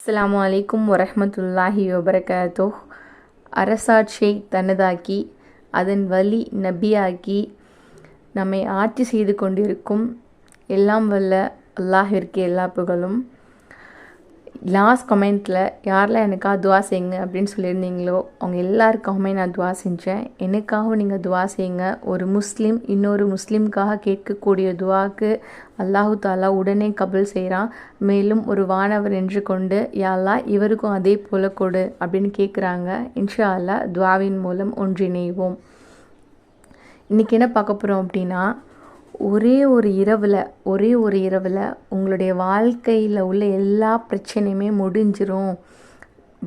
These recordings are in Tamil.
அஸ்லாம் அலைக்கும் வரமத்துல்லாஹி வபரகாத்தோ அரசாட்சியை தனதாக்கி அதன் வழி நபியாக்கி நம்மை ஆட்சி செய்து கொண்டிருக்கும் எல்லாம் வல்ல அல்லாஹிற்கு எல்லா புகழும். லாஸ்ட் கமெண்ட்டில் யாரெல்லாம் எனக்காக துவா செய்யுங்க அப்படின்னு சொல்லியிருந்தீங்களோ அவங்க எல்லாருக்காகவுமே நான் துவா செஞ்சேன். எனக்காகவும் நீங்கள் துவா செய்யுங்க. ஒரு முஸ்லீம் இன்னொரு முஸ்லீம்காக கேட்கக்கூடிய துவாக்கு அல்லாஹு தாலா உடனே கபல் செய்கிறான் மேலும் ஒரு வானவர் என்று கொண்டு யாழ்லா இவருக்கும் அதே போல கொடு அப்படின்னு கேட்குறாங்க இன்ஷா அல்லா துவாவின் மூலம் ஒன்றிணைவோம். இன்றைக்கி என்ன பார்க்க போகிறோம் அப்படின்னா ஒரே ஒரு இரவில் ஒரே ஒரு இரவில் உங்களுடைய வாழ்க்கையில் உள்ள எல்லா பிரச்சனையுமே முடிஞ்சிரும்.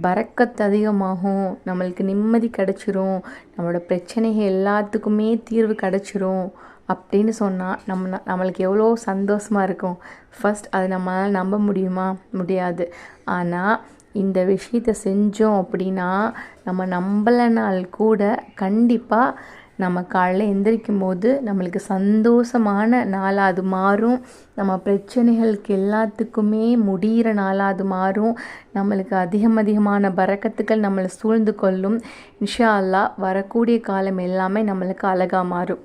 பறக்கத்து அதிகமாகும் நம்மளுக்கு நிம்மதி கிடச்சிரும் நம்மளோட பிரச்சனைகள் எல்லாத்துக்குமே தீர்வு கிடச்சிரும் அப்படின்னு சொன்னால் நம்ம நம்மளுக்கு எவ்வளோ சந்தோஷமாக இருக்கும். ஃபஸ்ட் அதை நம்மளால் நம்ப முடியுமா? முடியாது. ஆனால் இந்த விஷயத்தை செஞ்சோம் அப்படின்னா நம்ம நம்பலைனால் கூட கண்டிப்பாக நம்ம காலையில் எந்திரிக்கும் போது நம்மளுக்கு சந்தோஷமான நாளாக அது மாறும். நம்ம பிரச்சனைகளுக்கு எல்லாத்துக்குமே முடிகிற நாளாக அது மாறும். நம்மளுக்கு அதிகம் அதிகமான பறக்கத்துக்கள் நம்மளை சூழ்ந்து கொள்ளும். இன்ஷா அல்லா வரக்கூடிய காலம் எல்லாமே நம்மளுக்கு அழகாக மாறும்.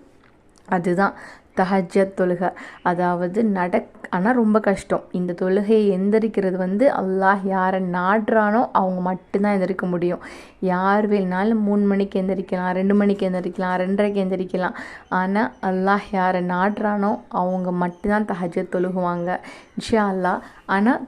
அதுதான். தஹஜத் தொழுகை. அதாவது நடக் ஆனால் ரொம்ப கஷ்டம். இந்த தொழுகையை எந்திரிக்கிறது வந்து அல்லாஹ் யாரை நாடுறானோ அவங்க மட்டும்தான் எந்திரிக்க முடியும். யார் வேணாலும் மூணு மணிக்கு எந்திரிக்கலாம் ரெண்டு மணிக்கு எந்திரிக்கலாம் ரெண்டரைக்கு எந்திரிக்கலாம். ஆனால் அல்லாஹ் யாரை நாடுறானோ அவங்க மட்டும்தான் தஹஜத் தொழுகுவாங்க. இன்ஷா அல்லாஹ். ஆனால்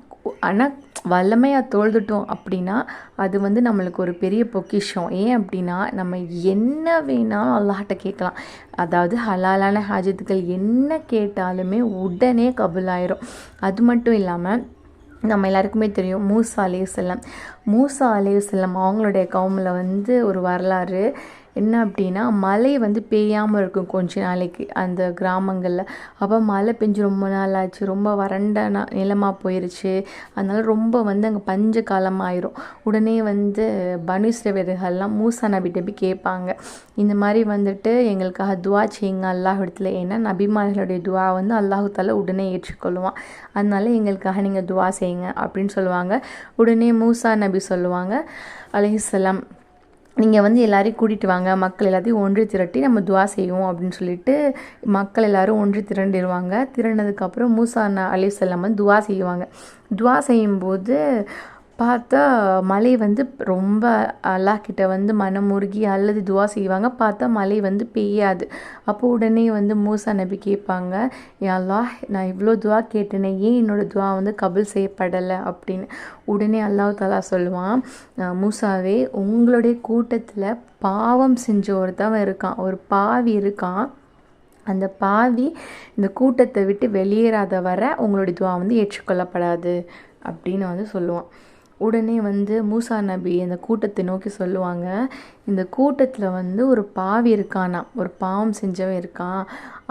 ஆனால் வல்லமையாக தொழுதுட்டோம் அப்படின்னா அது வந்து நம்மளுக்கு ஒரு பெரிய பொக்கிஷம். ஏன் அப்படின்னா நம்ம என்ன வேணாலும் அல்லாஹ்ட்ட கேட்கலாம். அதாவது ஹலாலான ஹாஜத்துக்கள் என்ன கேட்டாலுமே உடனே கபுலாயிரும். அது மட்டும் இல்லாமல் நம்ம எல்லாருக்குமே தெரியும் மூசா செல்லம் மூசா செல்லம் அவங்களுடைய கவுமில் வந்து ஒரு வரலாறு என்ன அப்படின்னா மழை வந்து பெய்யாமல் இருக்கும் கொஞ்ச நாளைக்கு அந்த கிராமங்களில். அப்போ மழை பெஞ்சு ரொம்ப நாள் ஆச்சு. ரொம்ப வறண்ட நிலமாக போயிருச்சு. அதனால் ரொம்ப வந்து அங்கே பஞ்ச காலம் ஆயிரும். உடனே வந்து பனுசிரவர்கள்லாம் மூசா நபிட்ட போய் கேட்பாங்க. இந்த மாதிரி வந்துட்டு எங்களுக்காக துவா செய்யுங்க அல்லாஹ் இடத்துல. ஏன்னா நபிமார்களுடைய துவா வந்து அல்லாஹு தால உடனே ஏற்றுக்கொள்ளுவான் அதனால எங்களுக்காக நீங்கள் துவா செய்யுங்க அப்படின்னு சொல்லுவாங்க. உடனே மூசா நபி சொல்லுவாங்க. அலிஹலாம் நீங்கள் வந்து எல்லோரையும் கூட்டிகிட்டு வாங்க மக்கள் எல்லாத்தையும் ஒன்று திரட்டி நம்ம துவா செய்வோம் அப்படின்னு சொல்லிட்டு மக்கள் எல்லாரும் ஒன்று திரண்டிடுவாங்க திரண்டதுக்கப்புறம் மூசா அலி செல்லம் வந்து துவா செய்வாங்க. துவா செய்யும்போது பார்த்தா மலை வந்து ரொம்ப அல்லாஹ் கிட்ட வந்து மனமுருகி அல்லது துவா செய்வாங்க. பார்த்தா மலை வந்து பெய்யாது. அப்போ உடனே வந்து மூசா நபி கேட்பாங்க அல்லா நான் இவ்வளோ துவா கேட்டேனே ஏன் என்னோடய துவா வந்து கபுல் செய்யப்படலை? அப்படின்னு. உடனே அல்லாஹ் தாலா சொல்லுவான் மூசாவே உங்களுடைய கூட்டத்தில் பாவம் செஞ்ச ஒருத்தவன் இருக்கான். ஒரு பாவி இருக்கான். அந்த பாவி இந்த கூட்டத்தை விட்டு வெளியேறாத வர உங்களுடைய துவா வந்து ஏற்றுக்கொள்ளப்படாது. அப்படின்னு வந்து சொல்லுவான். உடனே வந்து மூசா நபி அந்த கூட்டத்தை நோக்கி சொல்லுவாங்க இந்த கூட்டத்தில் வந்து ஒரு பாவி இருக்கானா ஒரு பாவம் செஞ்சவன் இருக்கான்.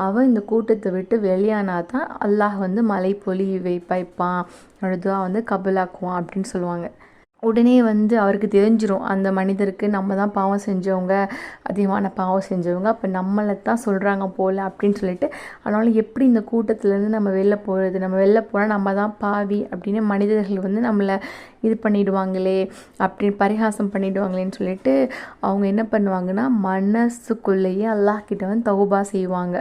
அவன் இந்த கூட்டத்தை விட்டு வெளியானா தான் அல்லாஹ் வந்து மலை பொலி வைப்பான் அழுதுவா வந்து கபலாக்குவான் அப்படின்னு சொல்லுவாங்க. உடனே வந்து அவருக்கு தெரிஞ்சிடும் அந்த மனிதருக்கு நம்ம தான் பாவம் செஞ்சவங்க அதிகமான பாவம் செஞ்சவங்க அப்போ நம்மளை தான் சொல்கிறாங்க போல் அப்படின்னு சொல்லிட்டு அதனால் எப்படி இந்த கூட்டத்துலேருந்து நம்ம வெளில போகிறது நம்ம வெளில போனால் நம்ம தான் பாவி அப்படின்னு மனிதர்கள் வந்து நம்மளை இது பண்ணிடுவாங்களே அப்படின்னு பரிகாசம் பண்ணிடுவாங்களேன்னு சொல்லிட்டு அவங்க என்ன பண்ணுவாங்கன்னா மனசுக்குள்ளேயே அல்லாஹ்கிட்ட வந்து தௌபா செய்வாங்க.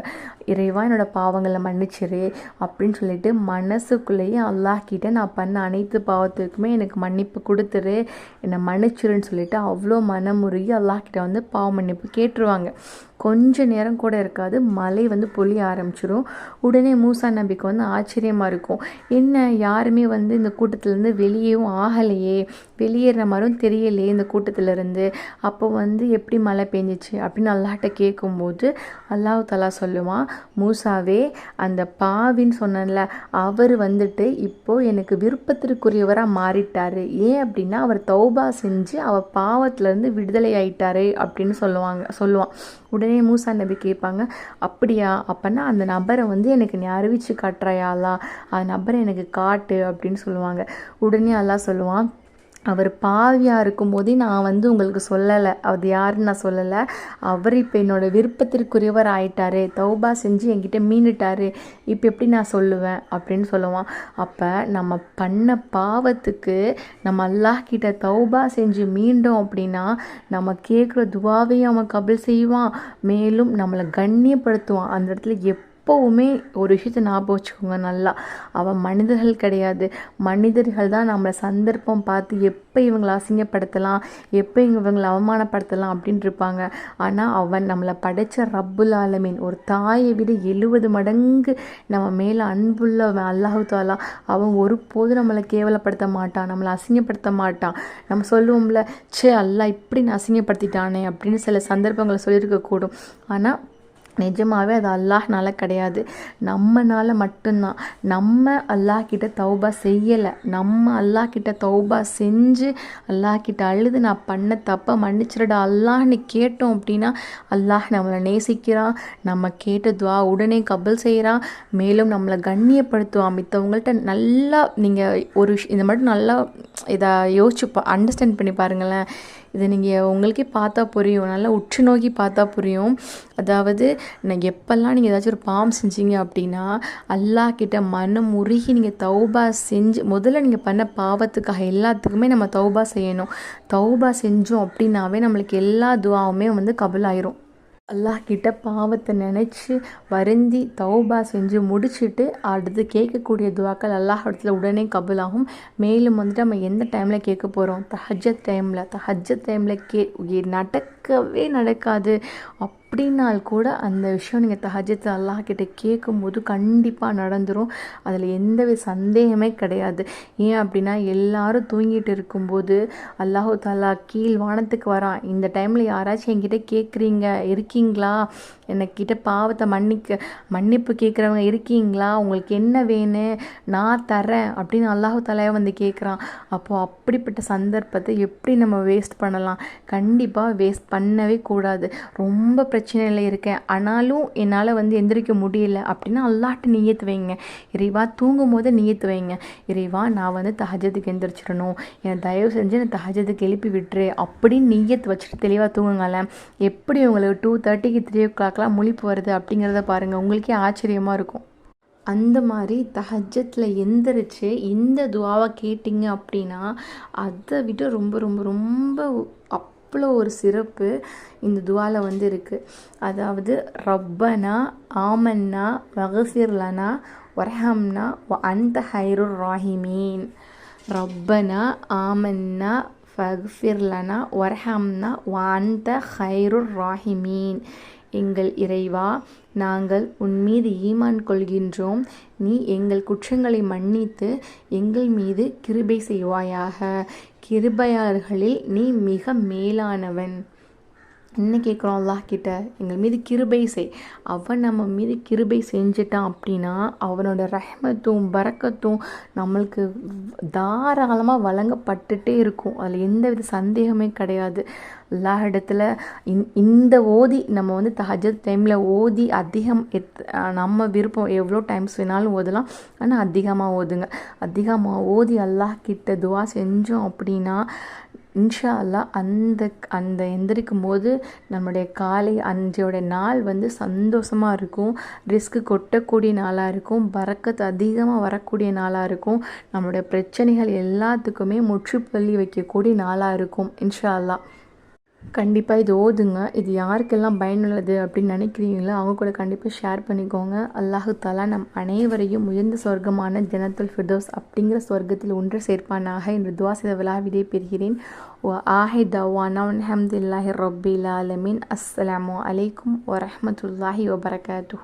இறைவா என்னோடய பாவங்களை மன்னிச்சிரு அப்படின்னு சொல்லிட்டு மனசுக்குள்ளேயே அல்லாஹ்கிட்ட நான் பண்ண அனைத்து பாவத்துக்குமே எனக்கு மன்னிப்பு கொடுத்து கொடுத்துரு. என்னை மன்னிச்சிருன்னு சொல்லிட்டு அவ்வளோ மனமுருகி அல்லாக்கிட்ட வந்து பாவ மன்னிப்பு கேட்டுருவாங்க. கொஞ்ச நேரம் கூட இருக்காது மழை வந்து பொழிய ஆரம்பிச்சிடும் உடனே மூசா நபிக்கு வந்து ஆச்சரியமாக இருக்கும். என்ன யாருமே வந்து இந்த கூட்டத்துலேருந்து வெளியேவும் ஆகலையே? வெளியேற மாதிரியும் தெரியலையே இந்த கூட்டத்திலேருந்து. அப்போ வந்து எப்படி மழை பெஞ்சிச்சு அப்படின்னு அல்லாட்ட கேட்கும்போது அல்லாஹ் தலா சொல்லுவான் மூசாவே அந்த பாவின்னு சொன்னல அவர் வந்துட்டு இப்போது எனக்கு விருப்பத்திற்குரியவராக மாறிட்டார். ஏன் அப்படின்னா அவர் தௌபா செஞ்சு அவர் பாவத்திலேருந்து விடுதலை ஆயிட்டாரு அப்படின்னு சொல்லுவாங்க சொல்லுவான். உடனே மூசா நபி கேட்பாங்க அப்படியா? அப்போனா அந்த நபரை வந்து எனக்கு நீ அறிவிச்சு காட்டுறாயாலா அந்த நபரை எனக்கு காட்டு அப்படின்னு சொல்லுவாங்க. உடனே அல்லா சொல்லுவான் அவர் பாவியாக இருக்கும்போதே நான் வந்து உங்களுக்கு சொல்லலை. அது யாருன்னு நான் சொல்லலை. அவர் இப்போ என்னோடய விருப்பத்திற்குரியவர் ஆயிட்டாரு. தௌபா செஞ்சு என்கிட்ட மீண்டுட்டாரு. இப்போ எப்படி நான் சொல்லுவேன் அப்படின்னு சொல்லுவான். அப்போ நம்ம பண்ண பாவத்துக்கு நம்ம அல்லாஹ் கிட்ட தௌபா செஞ்சு மீண்டோம் அப்படின்னா நம்ம கேட்குற துவாவையும் அவன் கபில் செய்வான். மேலும் நம்மளை கண்ணியப்படுத்துவான். அந்த இடத்துல எப் எப்போவுமே ஒரு விஷயத்தை ஞாபகம் வச்சுக்கோங்க நல்லா. அவன் மனிதர்கள் கிடையாது. மனிதர்கள் தான் நம்மளை சந்தர்ப்பம் பார்த்து எப்போ இவங்களை அசிங்கப்படுத்தலாம் எப்போ இவங்களை அவமானப்படுத்தலாம் அப்படின்ட்டு இருப்பாங்க. ஆனால் அவன் நம்மளை படைத்த ரப்புல் ஆலமீன் ஒரு தாயை விட எழுபது மடங்கு நம்ம மேலே அன்புள்ளவன் அல்லாஹு தாலா. அவன் ஒருபோது நம்மளை கேவலப்படுத்த மாட்டான் நம்மளை அசிங்கப்படுத்த மாட்டான். நம்ம சொல்லுவோம்ல சே அல்லா இப்படி நான் அசிங்கப்படுத்திட்டானே அப்படின்னு சில சந்தர்ப்பங்களை சொல்லியிருக்கக்கூடும். ஆனால் நிஜமாகவே அது அல்லாஹ்னால கிடையாது. நம்மனால் மட்டும்தான். நம்ம அல்லாஹ் கிட்ட தௌபா செய்யலை. நம்ம அல்லாஹ் கிட்ட தௌபா செஞ்சு அல்லாஹ் கிட்ட அழுது நான் பண்ண தப்பை மன்னிச்சிடா அல்லாஹ்னு கேட்டோம் அப்படின்னா அல்லாஹ் நம்மளை நேசிக்கிறான். நம்ம கேட்ட துவா உடனே கபல் செய்கிறான் மேலும் நம்மளை கண்ணியப்படுத்துவான். மித்தவங்கள்ட்ட நல்லா நீங்கள் ஒரு இந்த மட்டும் நல்லா இதை யோசிச்சு அண்டர்ஸ்டாண்ட் பண்ணி பாருங்களேன். இதை நீங்கள் உங்களுக்கே பார்த்தா புரியும். நல்லா உற்று நோக்கி பார்த்தா புரியும். அதாவது நான் எப்போல்லாம் நீங்கள் ஏதாச்சும் ஒரு பாம் செஞ்சீங்க அப்படின்னா அல்லாஹ் கிட்ட மனம் உருகி நீங்கள் தௌபா செஞ்சு முதல்ல நீங்கள் பண்ண பாவத்துக்காக எல்லாத்துக்குமே நம்ம தௌபா செய்யணும். தௌபா செஞ்சோம் அப்படின்னாவே நம்மளுக்கு எல்லா துவாவுமே வந்து கபலாயிரும். அல்லாஹ் கிட்ட பாவத்தை நினச்சி வருந்தி தௌபா செஞ்சு முடிச்சுட்டு அடுத்து கேட்கக்கூடிய துவாக்கள் அல்லாஹ் இடத்துல உடனே ஆகும் மேலும் வந்துட்டு நம்ம எந்த டைமில் கேட்க போகிறோம் தஹஜத் டைமில் தஹஜத் டைமில் கே நடக்கவே நடக்காது. அப்படின்னால் கூட அந்த விஷயம் நீங்கள் தஹஜத்தை அல்லாஹ் கிட்ட கேட்கும்போது கண்டிப்பாக நடந்துடும் அதில் எந்தவித சந்தேகமே கிடையாது. ஏன் அப்படின்னா எல்லாரும் தூங்கிட்டு இருக்கும்போது அல்லாஹு தாலா கீழ் வானத்துக்கு வரான். இந்த டைமில் யாராச்சும் என்கிட்ட கேட்குறீங்க இருக்கீங்களா? எனக்கிட்ட பாவத்தை மன்னிக்க மன்னிப்பு கேட்குறவங்க இருக்கீங்களா? உங்களுக்கு என்ன வேணும் நான் தரேன் அப்படின்னு அல்லாஹு தலையாக வந்து கேட்குறான் அப்போது அப்படிப்பட்ட சந்தர்ப்பத்தை எப்படி நம்ம வேஸ்ட் பண்ணலாம்? கண்டிப்பாக வேஸ்ட் பண்ணவே கூடாது. ரொம்ப பிரச்சனையில் இருக்கேன். ஆனாலும் என்னால் வந்து எந்திரிக்க முடியல அப்படின்னா அல்லாட்டு நீயத்து வைங்க. இறைவா தூங்கும் போது நீயத்து வைங்க. இறைவா நான் வந்து தஹஜத்துக்கு எந்திரிச்சிடணும். என்னை தயவு செஞ்சு என்னை தஹஜத்துக்கு எழுப்பி விட்டுரு அப்படின்னு நீயத்து வச்சுட்டு தெளிவாக தூங்குங்களேன். எப்படி உங்களுக்கு டூ தேர்ட்டிக்கு த்ரீ ஓ கிளாக்லாம் முழிப்பு வருது அப்படிங்கிறத பாருங்கள் உங்களுக்கே ஆச்சரியமாக இருக்கும். அந்த மாதிரி தஹஜத்தில் எந்திரிச்சு இந்த துவாவை கேட்டிங்க அப்படின்னா அதை விட ரொம்ப ரொம்ப ரொம்ப அவ்வளோ ஒரு சிறப்பு இந்த துவாவில் வந்து இருக்குது அதாவது ரப்பனா ஆமன்னா வகசிர்லனா வரஹம்னா அந்த ஹைருர் ராஹிமீன். ரப்பனா ஆமன்னா ஃபக்ஃபிர்லனா வரஹம்னா வாந்த அந்த ஹைருர் ராஹிமீன். எங்கள் இறைவா நாங்கள் உன் மீது ஈமான் கொள்கின்றோம். நீ எங்கள் குற்றங்களை மன்னித்து எங்கள் மீது கிருபை செய்வாயாக. கிருபையாளர்களில் நீ மிக மேலானவன். என்ன கேட்குறோம்? அல்லாஹ் கிட்ட எங்கள் மீது கிருபை செய். அவன் நம்ம மீது கிருபை செஞ்சிட்டான் அப்படின்னா அவனோட ரஹ்மத்தும் பறக்கத்தும் நம்மளுக்கு தாராளமாக வழங்கப்பட்டுட்டே இருக்கும். அதில் எந்த வித சந்தேகமே கிடையாது. எல்லா இடத்துல இந் இந்த ஓதி நம்ம வந்து தஹஜத் டைமில் ஓதி அதிகம் எத் நம்ம விருப்பம் எவ்வளோ டைம்ஸ் வேணாலும் ஓதலாம். ஆனால் அதிகமாக ஓதுங்க. அதிகமாக ஓதி அல்லாஹ் கிட்ட துவா செஞ்சோம் அப்படின்னா இன்ஷா அல்லா அந்த அந்த எந்திரிக்கும் போது நம்முடைய காலை அன்றையோடைய நாள் வந்து சந்தோஷமாக இருக்கும். ரிஸ்க்கு கொட்டக்கூடிய நாளாக இருக்கும். பறக்கத்து அதிகமாக வரக்கூடிய நாளாக இருக்கும். நம்மளுடைய பிரச்சனைகள் எல்லாத்துக்குமே முற்றுப்புள்ளி வைக்கக்கூடிய நாளாக இருக்கும் இன்ஷா அல்லா கண்டிப்பாக இது ஓதுங்க. இது யாருக்கெல்லாம் பயனுள்ளது அப்படின்னு நினைக்கிறீங்களோ அவங்க கூட கண்டிப்பாக ஷேர் பண்ணிக்கோங்க. அல்லாஹு தாலா நம் அனைவரையும் உயர்ந்த சொர்க்கமான ஜனத்துல் ஃபிர்தோஸ் அப்படிங்கிற சொர்க்கத்தில் ஒன்று சேர்ப்பானாக என்று துவா செய்த விழா விடை பெறுகிறேன். ஆஹை தவானா அஹமதுல்லாஹி ரபில் ஆலமின். அஸ்லாம் அலைக்கும் வரமத்துல்லாஹி வபரகாத்து